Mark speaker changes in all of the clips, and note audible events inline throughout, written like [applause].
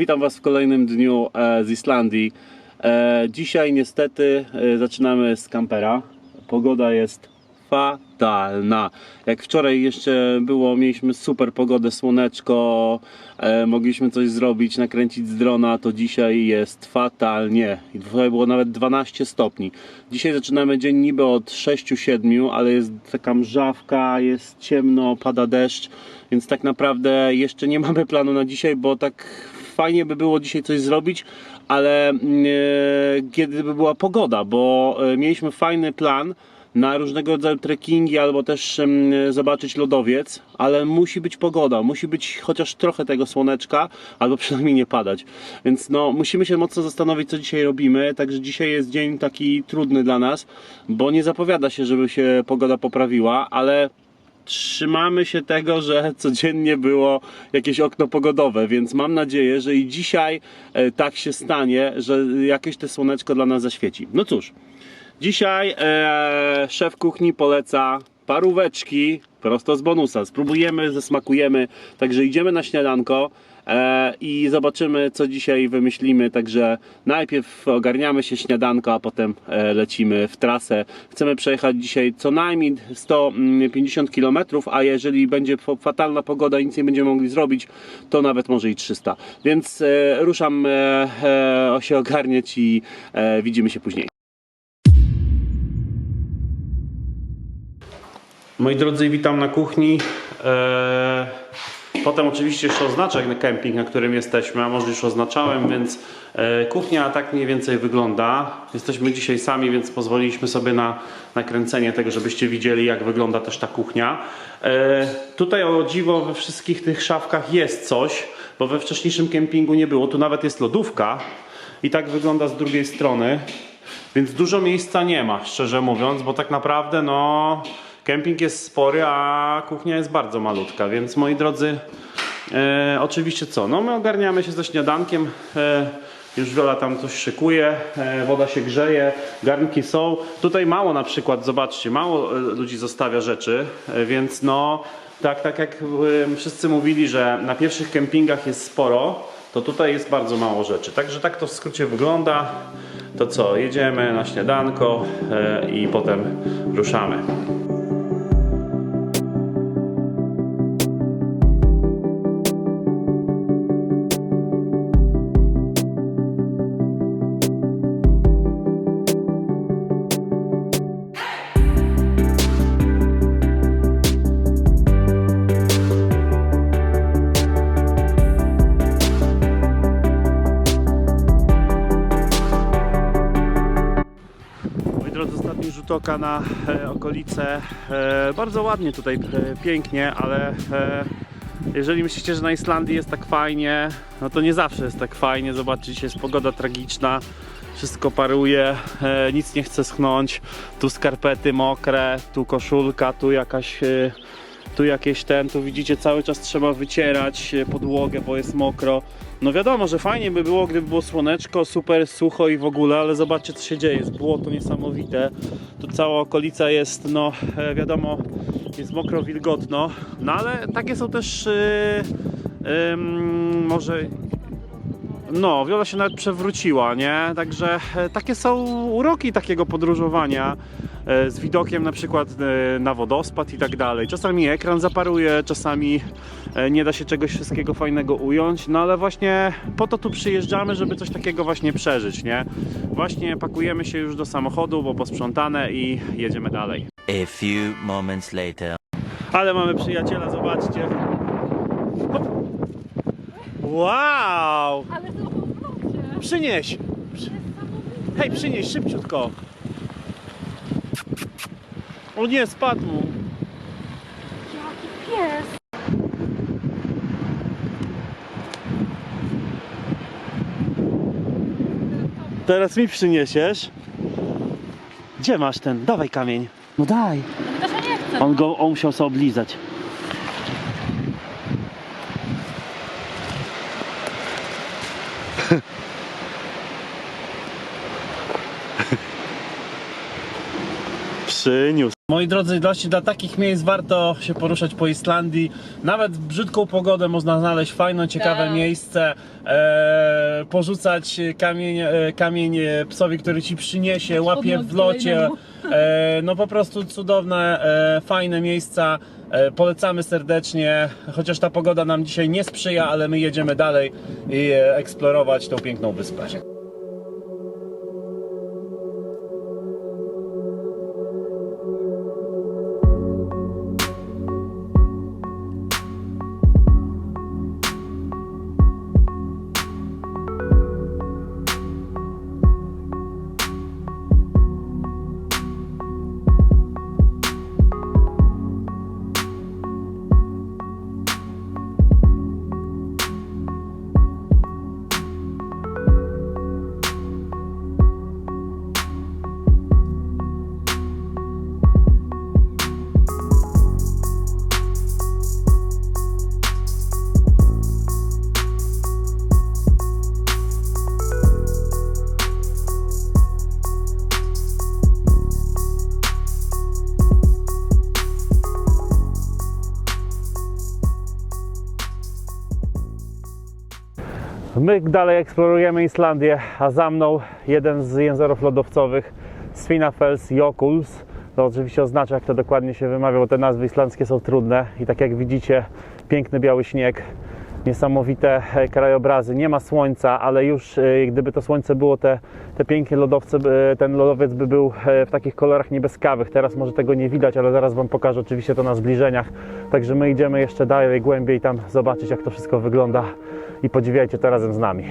Speaker 1: Witam Was w kolejnym dniu e, z Islandii. E, Dzisiaj niestety e, zaczynamy z kampera. Pogoda jest fatalna. Jak wczoraj jeszcze było, mieliśmy super pogodę, słoneczko, mogliśmy coś zrobić, nakręcić z drona, to dzisiaj jest fatalnie. I Wczoraj było nawet 12 stopni. Dzisiaj zaczynamy dzień niby od 6-7, ale jest taka mrzawka, jest ciemno, pada deszcz, więc tak naprawdę jeszcze nie mamy planu na dzisiaj, bo tak fajnie by było dzisiaj coś zrobić, ale mm, e, kiedy by była pogoda, bo e, mieliśmy fajny plan na różnego rodzaju trekkingi albo też em, zobaczyć lodowiec, ale musi być pogoda, musi być chociaż trochę tego słoneczka, albo [laughs] przynajmniej nie padać. Więc no, musimy się mocno zastanowić, co dzisiaj robimy. Także dzisiaj jest dzień taki trudny dla nas, bo nie zapowiada się, żeby się pogoda poprawiła, ale trzymamy się tego, że codziennie było jakieś okno pogodowe, więc mam nadzieję, że i dzisiaj e, tak się stanie, że jakieś te słoneczko dla nas zaświeci. No cóż, dzisiaj e, szef kuchni poleca paróweczki prosto z bonusa. Spróbujemy, zesmakujemy, także idziemy na śniadanko. E, I zobaczymy, co dzisiaj wymyślimy. Także najpierw ogarniamy się śniadanko, a potem e, lecimy w trasę. Chcemy przejechać dzisiaj co najmniej 150 km, a jeżeli będzie fa- fatalna pogoda i nic nie będziemy mogli zrobić, to nawet może i 300. Więc e, ruszam się ogarniać i widzimy się później. Moi drodzy, witam na kuchni. Potem oczywiście jeszcze oznaczę na kemping, na którym jesteśmy, a może już oznaczałem, więc e, kuchnia tak mniej więcej wygląda. Jesteśmy dzisiaj sami, więc pozwoliliśmy sobie na nakręcenie tego, żebyście widzieli, jak wygląda też ta kuchnia. E, Tutaj o dziwo we wszystkich tych szafkach jest coś, bo we wcześniejszym kempingu nie było. Tu nawet jest lodówka i tak wygląda z drugiej strony. Więc dużo miejsca nie ma, szczerze mówiąc, bo tak naprawdę no kemping jest spory, a kuchnia jest bardzo malutka, więc moi drodzy, e, oczywiście co, no my ogarniamy się ze śniadankiem, e, już Wiola tam coś szykuje, e, woda się grzeje, garnki są. Tutaj mało na przykład, zobaczcie, mało e, ludzi zostawia rzeczy, e, więc no tak, tak jak wszyscy mówili, że na pierwszych kempingach jest sporo, to tutaj jest bardzo mało rzeczy. Także tak to w skrócie wygląda. To co, jedziemy na śniadanko i potem ruszamy. Ostatni rzut oka na e, okolice. E, bardzo ładnie tutaj, e, pięknie, ale jeżeli myślicie, że na Islandii jest tak fajnie, no to nie zawsze jest tak fajnie. Zobaczcie, dzisiaj jest pogoda tragiczna, wszystko paruje, nic nie chce schnąć. Tu skarpety mokre, tu koszulka, tu jakaś... Tu jakieś ten, tu widzicie cały czas trzeba wycierać e, podłogę, bo jest mokro. No wiadomo, że fajnie by było, gdyby było słoneczko, super sucho i w ogóle, ale zobaczcie co się dzieje, jest błoto niesamowite. Tu cała okolica jest, no e, wiadomo, jest mokro, wilgotno. No ale takie są też yy, ym, może no, Wiola się nawet przewróciła, nie? Także takie są uroki takiego podróżowania z widokiem na przykład e, na wodospad i tak dalej. Czasami ekran zaparuje, czasami e, nie da się czegoś wszystkiego fajnego ująć, no ale właśnie po to tu przyjeżdżamy, żeby coś takiego właśnie przeżyć, nie? Właśnie pakujemy się już do samochodu, bo posprzątane i jedziemy dalej.
Speaker 2: A few moments later.
Speaker 1: Ale mamy przyjaciela, zobaczcie. Hop. Wow!
Speaker 3: Ale to
Speaker 1: Przynieś! Przy... Hej, przynieś szybciutko! O nie, spadł!
Speaker 3: Jaki pies!
Speaker 1: Teraz mi przyniesiesz. Gdzie masz ten? Dawaj kamień. No daj.
Speaker 3: To się nie chce.
Speaker 1: On go on musiał sobie oblizać. [laughs] Przyniósł. Moi drodzy, właśnie dla takich miejsc warto się poruszać po Islandii. Nawet w brzydką pogodę można znaleźć fajne, ciekawe
Speaker 3: Tak.
Speaker 1: miejsce, e, porzucać kamień, e, kamień psowi, który ci przyniesie, łapie w locie. E, no po prostu cudowne, e, fajne miejsca. E, polecamy serdecznie, chociaż ta pogoda nam dzisiaj nie sprzyja, ale my jedziemy dalej i e, eksplorować tą piękną wyspę. My dalej eksplorujemy Islandię, a za mną jeden z jęzorów lodowcowych, Svinafels Jökuls. To oczywiście oznacza, jak to dokładnie się wymawia, bo te nazwy islandzkie są trudne. I tak jak widzicie, piękny biały śnieg, niesamowite e, krajobrazy. Nie ma słońca, ale już e, gdyby to słońce było, te, te piękne lodowce, by- ten lodowiec by był e, w takich kolorach niebieskawych. Teraz może tego nie widać, ale zaraz Wam pokażę oczywiście to na zbliżeniach. Także my idziemy jeszcze dalej, głębiej tam zobaczyć, jak to wszystko wygląda i podziwiajcie to razem z nami.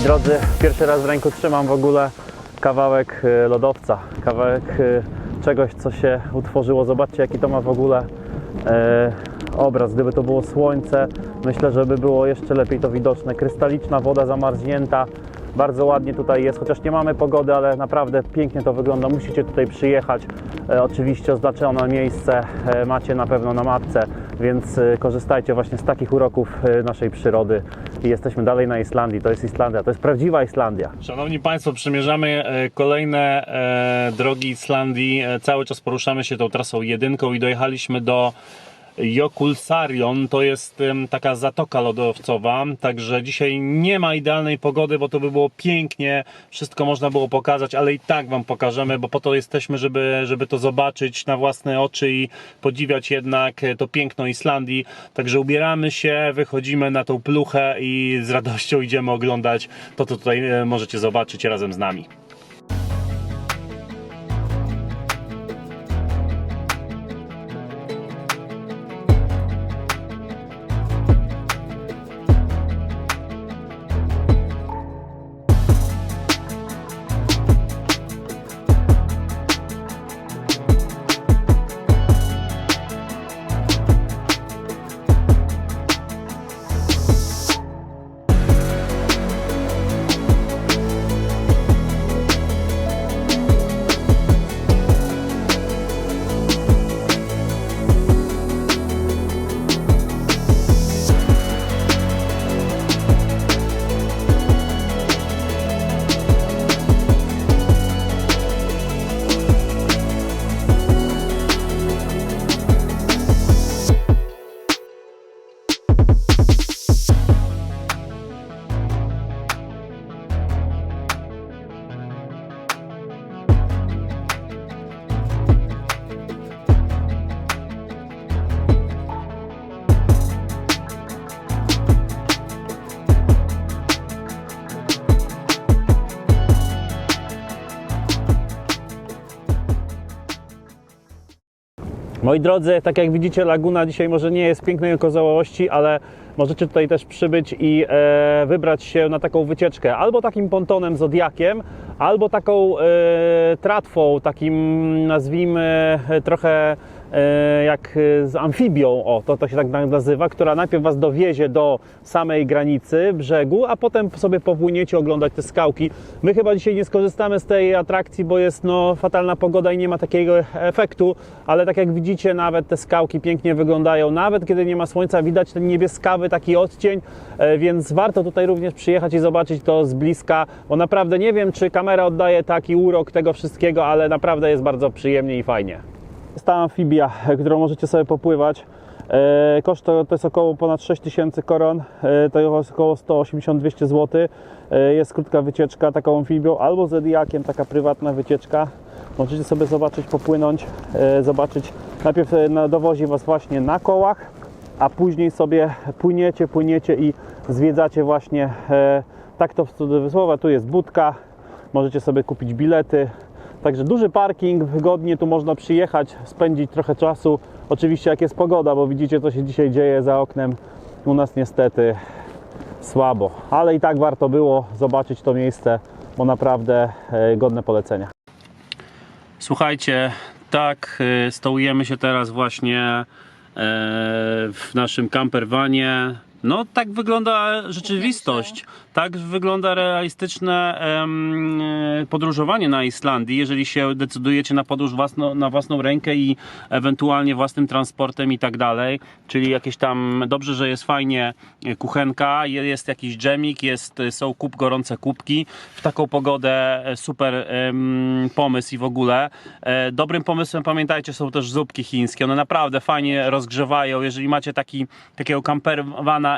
Speaker 1: Moi drodzy, pierwszy raz w ręku trzymam w ogóle kawałek e, lodowca, kawałek e, czegoś, co się utworzyło. Zobaczcie, jaki to ma w ogóle e, obraz. Gdyby to było słońce, myślę, że by było jeszcze lepiej to widoczne. Krystaliczna woda zamarznięta. Bardzo ładnie tutaj jest, chociaż nie mamy pogody, ale naprawdę pięknie to wygląda. Musicie tutaj przyjechać. E, oczywiście oznaczone miejsce e, macie na pewno na mapce, więc e, korzystajcie właśnie z takich uroków naszej przyrody. I jesteśmy dalej na Islandii. To jest Islandia, to jest prawdziwa Islandia. Szanowni Państwo, przymierzamy e, kolejne e, drogi Islandii. E, Cały czas poruszamy się tą trasą jedynką i dojechaliśmy do Jokulsarion. To jest taka zatoka lodowcowa, także dzisiaj nie ma idealnej pogody, bo to by było pięknie, wszystko można było pokazać, ale i tak Wam pokażemy, bo po to jesteśmy, żeby, żeby to zobaczyć na własne oczy i podziwiać jednak e, to piękno Islandii. Także ubieramy się, wychodzimy na tą pluchę i z radością idziemy oglądać to, co tutaj e, możecie zobaczyć razem z nami. Moi drodzy, tak jak widzicie, laguna dzisiaj może nie jest pięknej okazałości, ale możecie tutaj też przybyć i e, wybrać się na taką wycieczkę. Albo takim pontonem Zodiakiem, albo taką e, tratwą, takim nazwijmy e, trochę jak e, z amfibią, o to, to się tak nazywa, która najpierw Was dowiezie do samej granicy brzegu, a potem sobie popłyniecie oglądać te skałki. My chyba dzisiaj nie skorzystamy z tej atrakcji, bo jest no, fatalna pogoda i nie ma takiego efektu, ale tak jak widzicie, nawet te skałki pięknie wyglądają, nawet kiedy nie ma słońca, widać ten niebieskawy taki odcień, e, więc warto tutaj również przyjechać i zobaczyć to z bliska, bo naprawdę nie wiem, czy kamera oddaje taki urok tego wszystkiego, ale naprawdę jest bardzo przyjemnie i fajnie. Jest ta amfibia, którą możecie sobie popływać. E, Koszt to, to jest około ponad 6000 koron, e, to jest około 180-200 zł. E, Jest krótka wycieczka taką amfibią albo zodiakiem, taka prywatna wycieczka. Możecie sobie zobaczyć, popłynąć, e, zobaczyć. Najpierw e, na- dowozi Was właśnie na kołach, a później sobie płyniecie, płyniecie i zwiedzacie właśnie e, tak to w cudzysłowie. Tu jest budka, możecie sobie kupić bilety. Także duży parking, wygodnie tu można przyjechać, spędzić trochę czasu. Oczywiście jak jest pogoda, bo widzicie co się dzisiaj dzieje za oknem. U nas niestety słabo, ale i tak warto było zobaczyć to miejsce, bo naprawdę e, godne polecenia. Słuchajcie, tak, y, stołujemy się teraz właśnie e, w naszym camperwanie. No, tak wygląda rzeczywistość. Tak wygląda realistyczne em, e, podróżowanie na Islandii, jeżeli się decydujecie na podróż własno, na własną rękę i ewentualnie własnym transportem i tak dalej. Czyli jakieś tam, dobrze, że jest fajnie e, kuchenka, je- jest jakiś dżemik, jest, są kup, gorące kubki. W taką pogodę e, super em, pomysł i w ogóle. E, Dobrym pomysłem, pamiętajcie, są też zupki chińskie. One naprawdę fajnie rozgrzewają. Jeżeli macie taki, takiego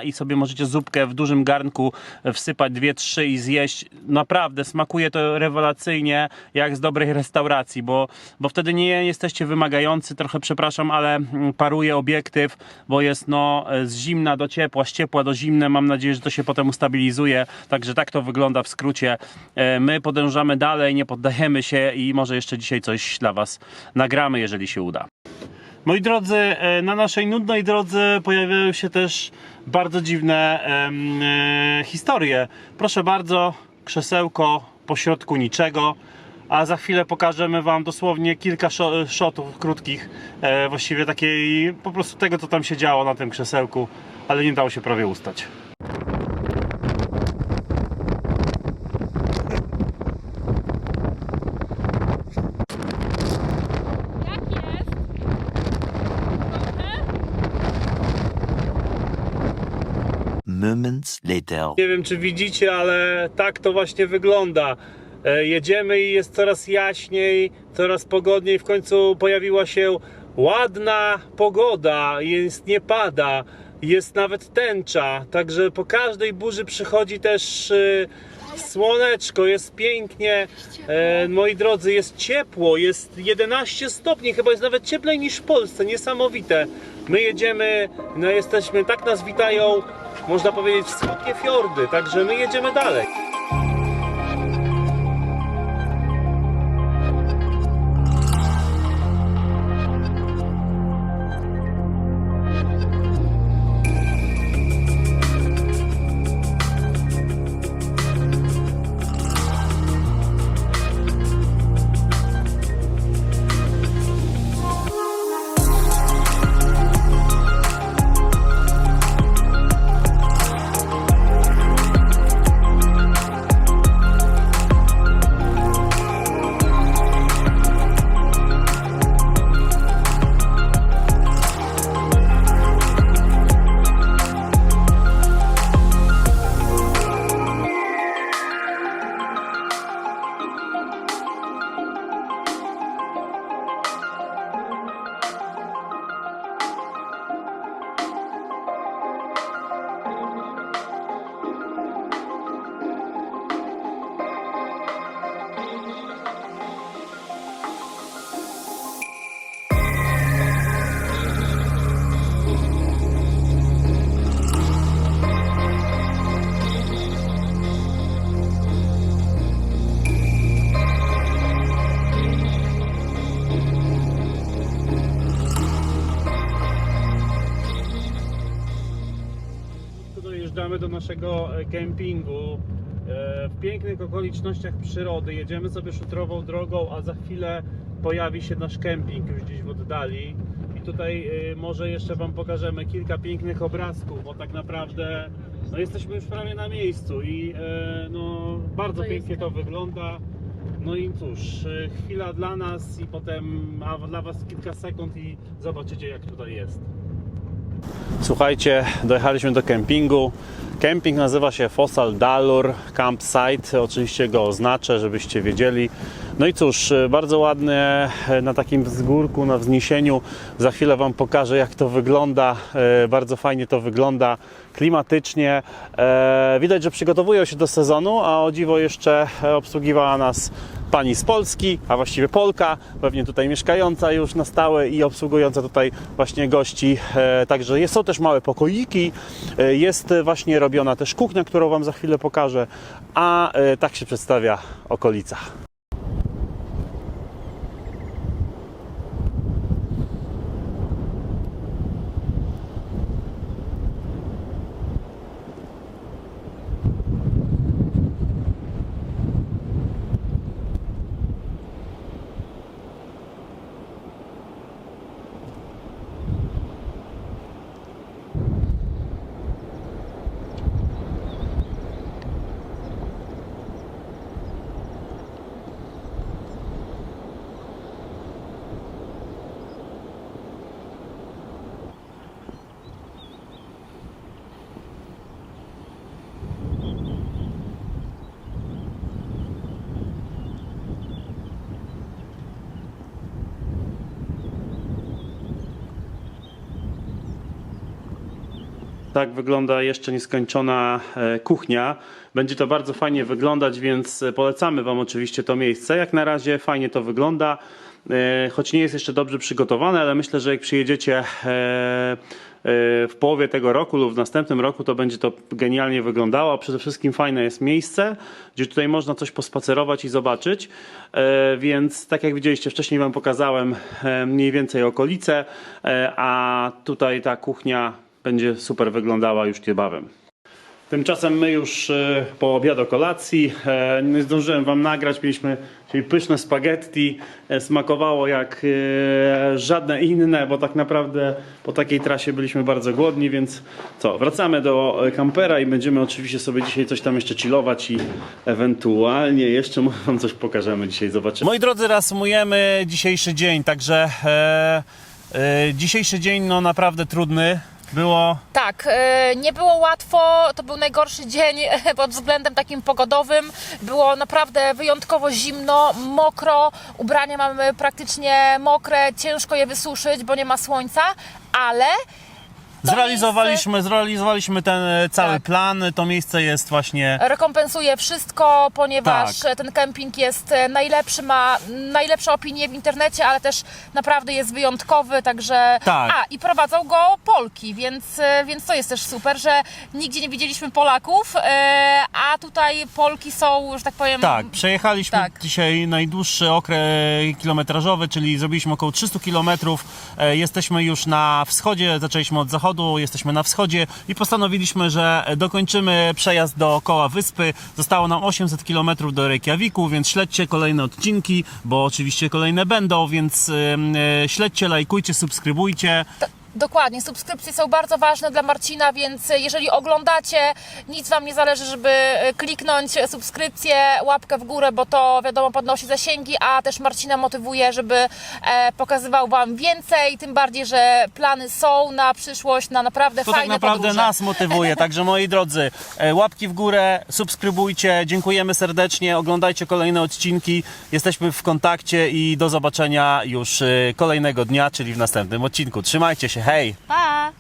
Speaker 1: i sobie możecie zupkę w dużym garnku wsypać dwie, trzy i zjeść, naprawdę smakuje to rewelacyjnie, jak z dobrej restauracji, bo, bo wtedy nie jesteście wymagający, trochę przepraszam, ale mm, paruje obiektyw, bo jest no z zimna do ciepła, z ciepła do zimne. Mam nadzieję, że to się potem ustabilizuje. Także tak to wygląda w skrócie. E, My podążamy dalej, nie poddajemy się i może jeszcze dzisiaj coś dla Was nagramy, jeżeli się uda. Moi drodzy, e, na naszej nudnej drodze pojawiają się też bardzo dziwne e, historie. Proszę bardzo, krzesełko pośrodku niczego, a za chwilę pokażemy Wam dosłownie kilka shotów krótkich, e, właściwie takiej po prostu tego, co tam się działo na tym krzesełku, ale nie dało się prawie ustać.
Speaker 3: Jak jest? Dobrze?
Speaker 2: Later.
Speaker 1: Nie wiem, czy widzicie, ale tak to właśnie wygląda. E, Jedziemy i jest coraz jaśniej, coraz pogodniej. W końcu pojawiła się ładna pogoda, jest nie pada, jest nawet tęcza. Także po każdej burzy przychodzi też e, słoneczko, jest pięknie. E, moi drodzy, jest ciepło, jest 11 stopni, chyba jest nawet cieplej niż w Polsce. Niesamowite. My jedziemy, no jesteśmy, tak nas witają, można powiedzieć, wschodnie fiordy, także my jedziemy dalej. Naszego e, kempingu. E, W pięknych okolicznościach przyrody jedziemy sobie szutrową drogą, a za chwilę pojawi się nasz kemping już gdzieś w oddali. I tutaj e, może jeszcze Wam pokażemy kilka pięknych obrazków, bo tak naprawdę no, jesteśmy już prawie na miejscu i no, bardzo
Speaker 3: To
Speaker 1: pięknie to wygląda. No i cóż, chwila dla nas i potem a dla Was kilka sekund i zobaczycie jak tutaj jest. Słuchajcie, dojechaliśmy do kempingu. Kemping nazywa się Fossil Dalur Campsite. Oczywiście go oznaczę, żebyście wiedzieli. No i cóż, bardzo ładnie na takim wzgórku, na wzniesieniu. Za chwilę Wam pokażę, jak to wygląda. E, Bardzo fajnie to wygląda, klimatycznie. E, Widać, że przygotowują się do sezonu, a o dziwo jeszcze obsługiwała nas pani z Polski, a właściwie Polka, pewnie tutaj mieszkająca już na stałe i obsługująca tutaj właśnie gości. E, Także jest, są też małe pokoiki, e, jest właśnie robiona też kuchnia, którą Wam za chwilę pokażę, a e, tak się przedstawia okolica. Tak wygląda jeszcze nieskończona e, kuchnia. Będzie to bardzo fajnie wyglądać, więc e, polecamy Wam oczywiście to miejsce. Jak na razie fajnie to wygląda, e, choć nie jest jeszcze dobrze przygotowane, ale myślę, że jak przyjedziecie w połowie tego roku lub w następnym roku, to będzie to genialnie wyglądało. Przede wszystkim fajne jest miejsce, gdzie tutaj można coś pospacerować i zobaczyć. Więc tak jak widzieliście, wcześniej Wam pokazałem mniej więcej okolice, a tutaj ta kuchnia będzie super wyglądała już niebawem. Tymczasem my już e, po obiadu kolacji. E, Nie zdążyłem Wam nagrać. Mieliśmy pyszne spaghetti. E, Smakowało jak żadne inne, bo tak naprawdę po takiej trasie byliśmy bardzo głodni, więc co, wracamy do kampera i będziemy oczywiście sobie dzisiaj coś tam jeszcze chillować i ewentualnie jeszcze [laughs] Wam coś pokażemy dzisiaj, zobaczymy. Moi drodzy, reasumujemy dzisiejszy dzień, także e, e, dzisiejszy dzień no naprawdę trudny. Było?
Speaker 3: Tak, e, nie było łatwo, to był najgorszy dzień e, pod względem takim pogodowym. Było naprawdę wyjątkowo zimno, mokro, ubrania mamy praktycznie mokre, ciężko je wysuszyć, bo nie ma słońca, ale
Speaker 1: Zrealizowaliśmy, zrealizowaliśmy ten e, cały
Speaker 3: Tak.
Speaker 1: plan. To miejsce jest właśnie.
Speaker 3: rekompensuje wszystko, ponieważ
Speaker 1: Tak.
Speaker 3: ten kemping jest e, najlepszy, ma najlepsze opinie w internecie, ale też naprawdę jest wyjątkowy, także...
Speaker 1: Tak.
Speaker 3: A, i prowadzą go Polki, więc, e, więc to jest też super, że nigdzie nie widzieliśmy Polaków, e, a tutaj Polki są, że tak powiem...
Speaker 1: Tak, przejechaliśmy
Speaker 3: Tak.
Speaker 1: dzisiaj najdłuższy okres kilometrażowy, czyli zrobiliśmy około 300 kilometrów. E, Jesteśmy już na wschodzie, zaczęliśmy od zachodu, jesteśmy na wschodzie i postanowiliśmy, że dokończymy przejazd dookoła wyspy. Zostało nam 800 kilometrów do Reykjaviku, więc śledźcie kolejne odcinki, bo oczywiście kolejne będą, więc e, śledźcie, lajkujcie, subskrybujcie.
Speaker 3: Dokładnie, subskrypcje są bardzo ważne dla Marcina, więc jeżeli oglądacie, nic Wam nie zależy, żeby e, kliknąć subskrypcję, łapkę w górę, bo to wiadomo podnosi zasięgi, a też Marcina motywuje, żeby e, pokazywał Wam więcej, tym bardziej, że plany są na przyszłość, na naprawdę
Speaker 1: To tak
Speaker 3: fajne
Speaker 1: naprawdę
Speaker 3: podróże.
Speaker 1: nas motywuje. Także moi drodzy, e, łapki w górę, subskrybujcie, dziękujemy serdecznie, oglądajcie kolejne odcinki. Jesteśmy w kontakcie i do zobaczenia już kolejnego dnia, czyli w następnym odcinku. Trzymajcie się, hej!
Speaker 3: Pa!